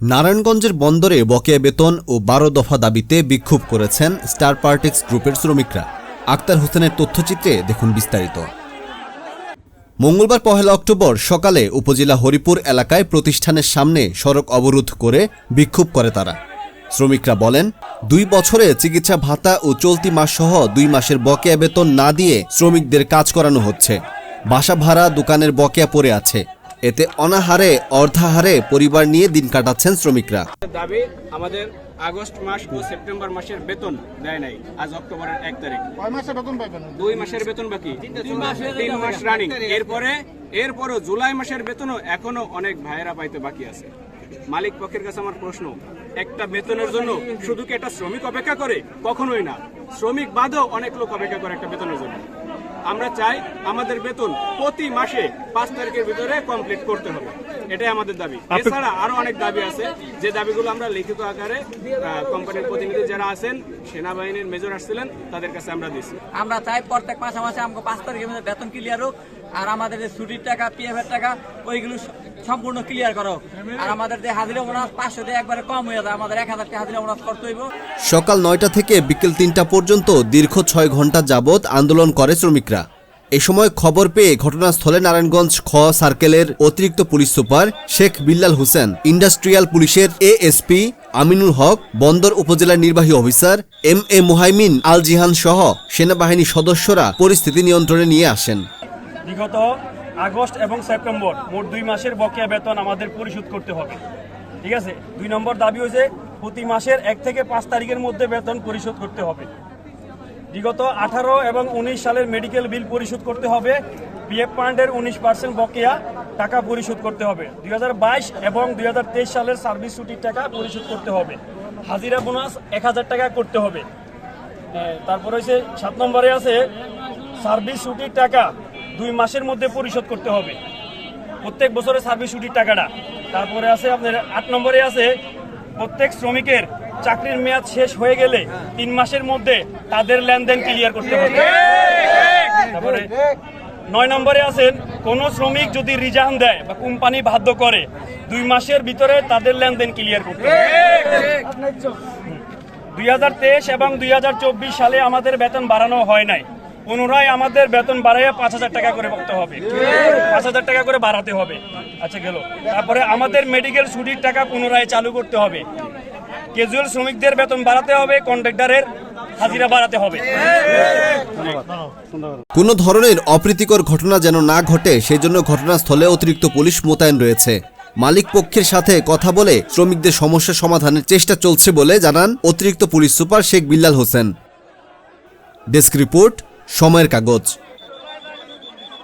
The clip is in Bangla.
নারায়ণগঞ্জের বন্দরে বকেয়া বেতন ও বারো দফা দাবিতে বিক্ষোভ করেছেন স্টার পার্টিক্স গ্রুপের শ্রমিকরা। আক্তার হোসেনের তথ্যচিত্রে দেখুন বিস্তারিত। মঙ্গলবার পহেলা অক্টোবর সকালে উপজেলা হরিপুর এলাকায় প্রতিষ্ঠানের সামনে সড়ক অবরোধ করে বিক্ষোভ করে তারা। শ্রমিকরা বলেন, দুই বছরে চিকিৎসা ভাতা ও চলতি মাস সহ দুই মাসের বকেয়া বেতন না দিয়ে শ্রমিকদের কাজ করানো হচ্ছে। বাসা ভাড়া দোকানের বকেয়া পড়ে আছে। এতে অনাহারে অর্ধাহারে পরিবার নিয়ে দিন কাটাচ্ছেন শ্রমিকরা। দাবি আমাদের আগস্ট মাস ও সেপ্টেম্বর মাসের বেতন দেয় নাই। আজ অক্টোবরের এক তারিখ। দুই মাসের বেতন বাকি। তিন মাস রানিং এরপরে এরপরও জুলাই মাসের বেতনও এখনও অনেক ভাইয়েরা পাইতে বাকি আছে। মালিক পক্ষের কাছে আমার প্রশ্ন একটা বেতনের জন্য শুধু কি একটা শ্রমিক অপেক্ষা করে? কখনোই না। শ্রমিক বাদও অনেক লোক অপেক্ষা করে একটা বেতনের জন্য। আমরা চাই আমাদের বেতন প্রতি মাসে পাঁচ তারিখের ভিতরে কমপ্লিট করতে হবে। এটাই আমাদের দাবি। এছাড়া আরও অনেক দাবি আছে। যে দাবিগুলো আমরা লিখিত আকারে আহ, কোম্পানির প্রতিনিধি যারা আছেন সেনাবাহিনীর মেজর আসছিলেন তাদের কাছে আমরা দিচ্ছি। আমরা চাই প্রত্যেক মাসে মাসে আমাকে পাঁচ তারিখের মধ্যে বেতন ক্লিয়ার হোক। আর আমাদের যে ছুটির টাকা পিএফ এর টাকা, ওইগুলো সম্পূর্ণ ক্লিয়ার করো। আর আমাদের যে হাজিরা বোনাস পাঁচশো দিয়ে একবারে কম হয়ে যায় আমাদের এক হাজার হাজিরা বোনাস করতে হইব। সকাল নয়টা থেকে বিকেল তিনটা পর্যন্ত দীর্ঘ ছয় ঘণ্টা যাবৎ আন্দোলন করে শ্রমিকরা। এ সময় খবর পেয়ে ঘটনাস্থলে নারায়ণগঞ্জ খ সার্কেলের অতিরিক্ত police super Sheikh Billal Hossain, industrial পুলিশের এএসপি আমিনুল হক, বন্দর উপজেলার নির্বাহী officer M A Muhaimin Al Jihan সহ সেনাবাহিনী সদস্যরা পরিস্থিতি নিয়ন্ত্রণে নিয়ে আসেন। বিগত আগস্ট এবং সেপ্টেম্বর, মোট দুই মাসের বকেয়া বেতন আমাদের পরিশোধ করতে হবে। ঠিক আছে? দুই নম্বর দাবি হয়েছে, প্রতি মাসের এক থেকে পাঁচ তারিখের মধ্যে বেতন পরিশোধ করতে হবে। বিগত আঠারো এবং উনিশ সালের মেডিকেল বিল পরিশোধ করতে হবে, পিএফ ফান্ডের উনিশ পার্সেন্ট বকেয়া টাকা পরিশোধ করতে হবে। দু হাজার বাইশ এবং দু হাজার তেইশ সালের সার্ভিস ছুটির টাকা পরিশোধ করতে হবে। হাজিরা বোনাস এক হাজার টাকা করতে হবে। তারপর হচ্ছে সাত নম্বরে আছে, সার্ভিস ছুটির টাকা দুই মাসের মধ্যে পরিশোধ করতে হবে। প্রত্যেক বছরে সার্ভিস ছুটির টাকাটা। তারপরে আছে আপনার আট নম্বরে আছে প্রত্যেক শ্রমিকের চাকরির মেয়াদ শেষ হয়ে গেলে তিন মাসের মধ্যে তাদের লেনদেন ক্লিয়ার করতে হবে। তারপরে নয় নম্বরে আছেন কোন শ্রমিক যদি রিজাইন দেয় বা কোম্পানি বাধ্য করে দুই মাসের ভিতরে তাদের লেনদেন ক্লিয়ার করতে হবে। দুই হাজার তেইশ এবং দুই হাজার চব্বিশ সালে আমাদের বেতন বাড়ানো হয় নাই। পুনরায় আমাদের বেতন বাড়াইয়া পাঁচ হাজার টাকা করে করতে হবে। পাঁচ হাজার টাকা করে বাড়াতে হবে। আচ্ছা গেল। তারপরে আমাদের মেডিকেল ছুটির টাকা পুনরায় চালু করতে হবে। ক্যাজুয়াল শ্রমিকদের বেতন বাড়াতে হবে কন্ট্রাক্টরের হাজিরা বাড়াতে হবে। কোনো ধরনের অপ্রীতিকর ঘটনা যেন না ঘটে সেই জন্য ঘটনাস্থলে অতিরিক্ত পুলিশ মোতায়েন রয়েছে। মালিক পক্ষের সাথে কথা বলে শ্রমিকদের সমস্যা সমাধানের চেষ্টা চলছে বলে জানান অতিরিক্ত police super Sheikh Billal Hossain. Desk report সময়ের কাগজ।